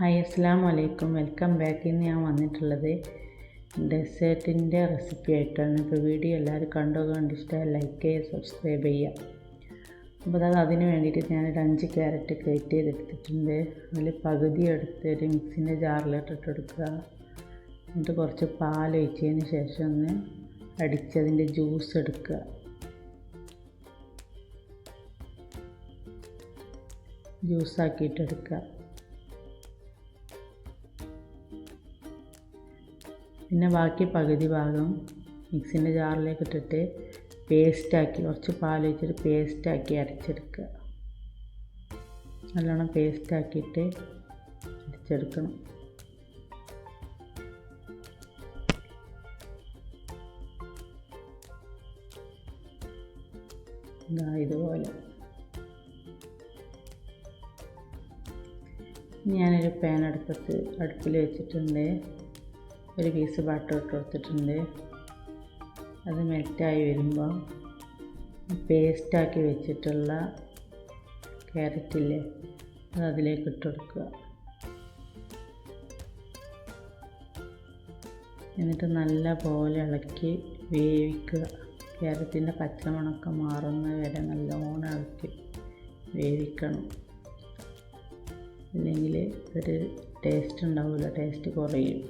Hi അസ്സാം വലൈക്കും welcome back. ഇന്ന് ഞാൻ വന്നിട്ടുള്ളത് ഡെസേർട്ടിന്റെ റെസിപ്പി ആയിട്ടാണ്. ഇപ്പോൾ വീഡിയോ എല്ലാവരും കണ്ടോ കണ്ട് ഇഷ്ടമായി ലൈക്ക് ചെയ്യുക സബ്സ്ക്രൈബ് ചെയ്യുക. അപ്പോൾ അത് അതിന് വേണ്ടിയിട്ട് ഞാനൊരു അഞ്ച് ക്യാരറ്റ് കട്ട് ചെയ്തെടുത്തിട്ടുണ്ട്. അതിൽ പകുതി എടുത്ത് ഒരു മിക്സിന്റെ ജാറിലിട്ട് ഇട്ടെടുക്കുക എന്നിട്ട് കുറച്ച് പാൽ ഒഴിച്ചതിന് ശേഷം ഒന്ന് അടിച്ചതിന്റെ ജ്യൂസ് എടുക്കുക. ജ്യൂസാക്കിയിട്ടെടുക്കുക പിന്നെ ബാക്കി പകുതി ഭാഗം മിക്സിന്റെ ജാറിലേക്ക് ഇട്ടിട്ട് പേസ്റ്റാക്കി കുറച്ച് പാൽ വെച്ചിട്ട് പേസ്റ്റാക്കി അരച്ചെടുക്കുക. നല്ലോണം പേസ്റ്റാക്കിയിട്ട് അരച്ചെടുക്കണം. ഇതാ ഇതുപോലെ. ഞാനൊരു പാൻ അടുപ്പത്ത് അടുപ്പിൽ വെച്ചിട്ടുണ്ട്. ഒരു പീസ് ബട്ടർ ഇട്ട് കൊടുത്തിട്ടുണ്ട്. അത് മെൽറ്റായി വരുമ്പോൾ പേസ്റ്റാക്കി വെച്ചിട്ടുള്ള ക്യാരറ്റില്ലേ അത് അതിലേക്ക് ഇട്ട് കൊടുക്കുക. എന്നിട്ട് നല്ല പോലെ ഇളക്കി വേവിക്കുക. ക്യാരറ്റിന്റെ പച്ചമണക്കം മാറുന്ന വരെ നല്ലോണം ഇളക്കി വേവിക്കണം. ഇല്ലെങ്കിൽ ഒരു ടേസ്റ്റ് ഉണ്ടാവില്ല ടേസ്റ്റ് കുറയും.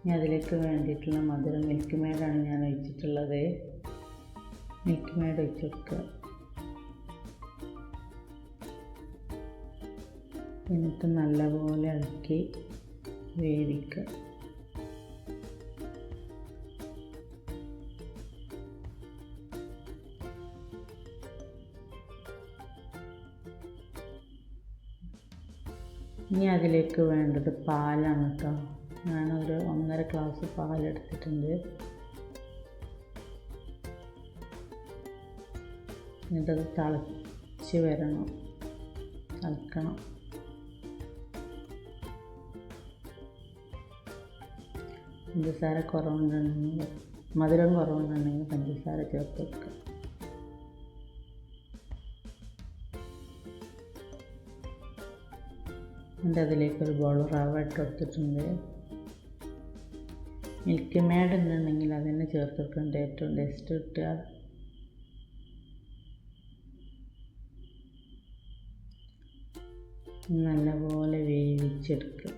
ഇനി അതിലേക്ക് വേണ്ടിയിട്ടുള്ള മധുരം മിൽക്ക് മേഡാണ് ഞാൻ ഒഴിച്ചിട്ടുള്ളത്. മിൽക്ക് മേഡ് ഒഴിച്ച് എന്നിട്ട് നല്ലപോലെ ഇളക്കി വേവിക്കുക. ഇനി അതിലേക്ക് വേണ്ടത് പാലാണ് കേട്ടോ. ഞാനൊരു ഒന്നര ഗ്ലാസ് പാലെടുത്തിട്ടുണ്ട്. എന്നിട്ടത് തിളച്ച് വരണം. തിളക്കണം. പഞ്ചസാര കുറവുണ്ടെന്നുണ്ടെങ്കിൽ മധുരം കുറവുണ്ടെന്നുണ്ടെങ്കിൽ പഞ്ചസാര ചേർത്ത് വെക്കുക. എന്റെ അതിലേക്ക് ഒരു ബോൾ റവ ഇട്ട് കൊടുത്തിട്ടുണ്ട്. മിൽക്ക് മേഡ് ഉണ്ടെങ്കിൽ അതിനെ ചേർത്ത് വെക്കേണ്ട ഏറ്റവും ടേസ്റ്റ് കിട്ടുക നല്ലപോലെ വേവിച്ചെടുക്കുക.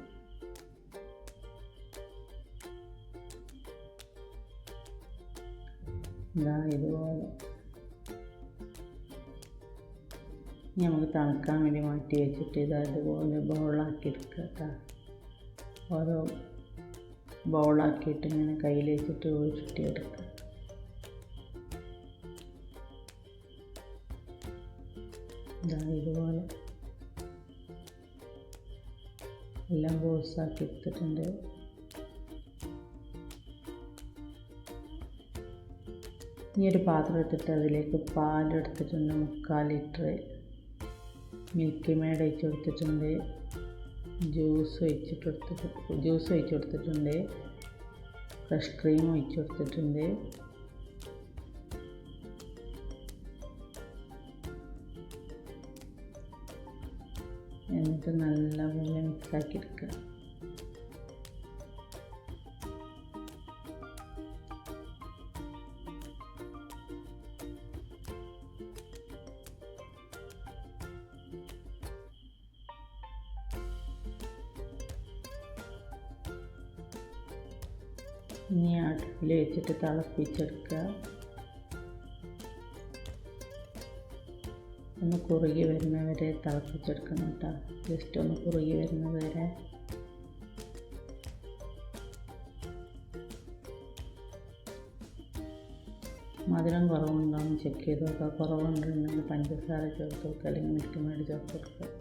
ഇതാ ഇതുപോലെ. നമുക്ക് തണുക്കാൻ വേണ്ടി മാറ്റി വെച്ചിട്ട് ഇത് അതുപോലെ ബോളാക്കി എടുക്കുക കേട്ടോ. ഓരോ ബൗളാക്കിയിട്ട് ഇങ്ങനെ കയ്യിൽ വെച്ചിട്ട് ഉരുട്ടിയെടുക്കുക ഇതാ ഇതുപോലെ. എല്ലാം ബോൾസാക്കി എടുത്തിട്ടുണ്ട്. ഈ ഒരു പാത്രം എടുത്തിട്ട് അതിലേക്ക് പാലെടുത്തിട്ടുണ്ട്. മുക്കാൽ ലിറ്റർ മിൽക്കി മേഡ് ഒഴിച്ച് കൊടുത്തിട്ടുണ്ട് ജ്യൂസ് ഒഴിച്ചിട്ട് കൊടുത്തിട്ട് ജ്യൂസ് ഒഴിച്ച് കൊടുത്തിട്ടുണ്ട് ഫ്രഷ് ക്രീം ഒഴിച്ച് കൊടുത്തിട്ടുണ്ട് എന്നിട്ട് നല്ലപോലെ മിക്സാക്കി എടുക്കുക. ഇനി അടുപ്പിൽ വെച്ചിട്ട് തിളപ്പിച്ചെടുക്കുക. ഒന്ന് കുറുകി വരുന്നവരെ തിളപ്പിച്ചെടുക്കണം കേട്ടോ. ജസ്റ്റ് ഒന്ന് കുറുകി വരുന്നവരെ. മധുരം കുറവുണ്ടോ എന്ന് ചെക്ക് ചെയ്ത് നോക്കുക. കുറവുണ്ടെന്നുണ്ടെങ്കിൽ പഞ്ചസാര ചേർത്ത് കൊടുക്കുക അല്ലെങ്കിൽ മിൽക്ക് മേഡ് ചേർത്ത് കൊടുക്കുക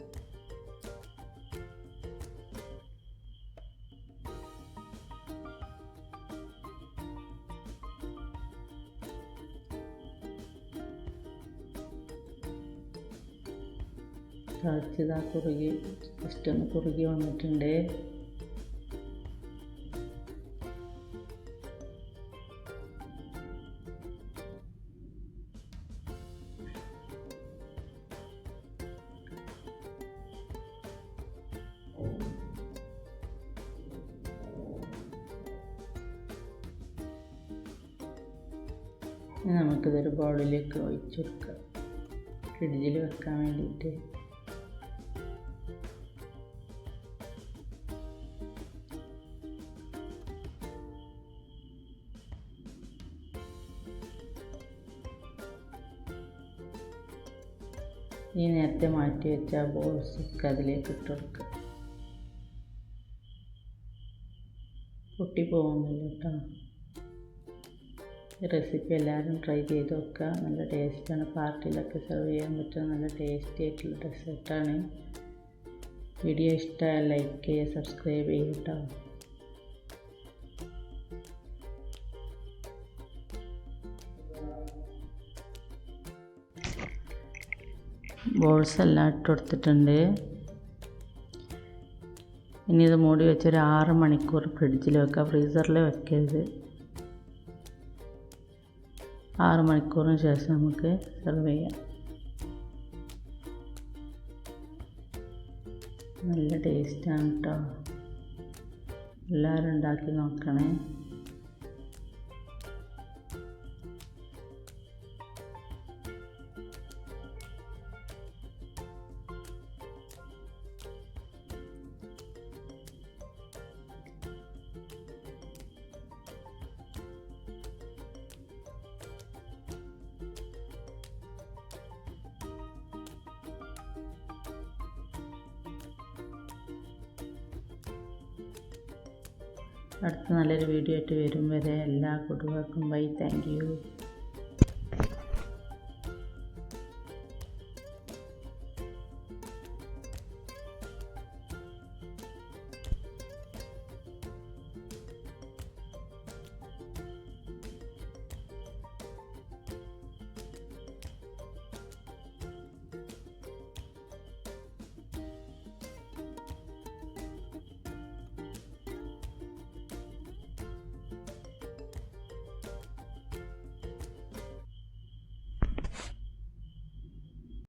സാധിച്ചത് ആ കുറുകി ജസ്റ്റ് ഒന്ന് കുറുകി വന്നിട്ടുണ്ട് നമുക്കിതൊരു ബോളിലേക്ക് ഒഴിച്ചു കൊടുക്കാം. ഫ്രിഡ്ജിൽ വെക്കാൻ വേണ്ടിയിട്ട്. ഈ നേരത്തെ മാറ്റി വെച്ച ബോൾസൊക്കെ അതിലേക്ക് ഇട്ട് കൊടുക്കുക പൊട്ടിപ്പോകുന്നില്ല കേട്ടോ. ഈ റെസിപ്പി എല്ലാവരും ട്രൈ ചെയ്ത് നോക്കുക. നല്ല ടേസ്റ്റാണ് പാർട്ടിയിലൊക്കെ സെർവ് ചെയ്യാൻ പറ്റുന്ന നല്ല ടേസ്റ്റി ആയിട്ടുള്ള ഡെസേർട്ടാണ് വീഡിയോ ഇഷ്ടമായ ലൈക്ക് ചെയ്യുക സബ്സ്ക്രൈബ് ചെയ്യുക കേട്ടോ ബോൾസ് എല്ലാം ഇട്ട് ഇനി ഇത് മൂടി വെച്ച് ഒരു ആറ് മണിക്കൂർ ഫ്രിഡ്ജിൽ വെക്കുക ഫ്രീസറിൽ വെക്കരുത്. ആറ് മണിക്കൂറിന് ശേഷം നമുക്ക് സെർവ് ചെയ്യാം. നല്ല ടേസ്റ്റാണ് കേട്ടോ എല്ലാവരും ഉണ്ടാക്കി നോക്കണേ. അടുത്ത നല്ലൊരു വീഡിയോ ആയിട്ട് വരും വരെ എല്ലാ കൂട്ടുകാർക്കും ബൈ. Thank you.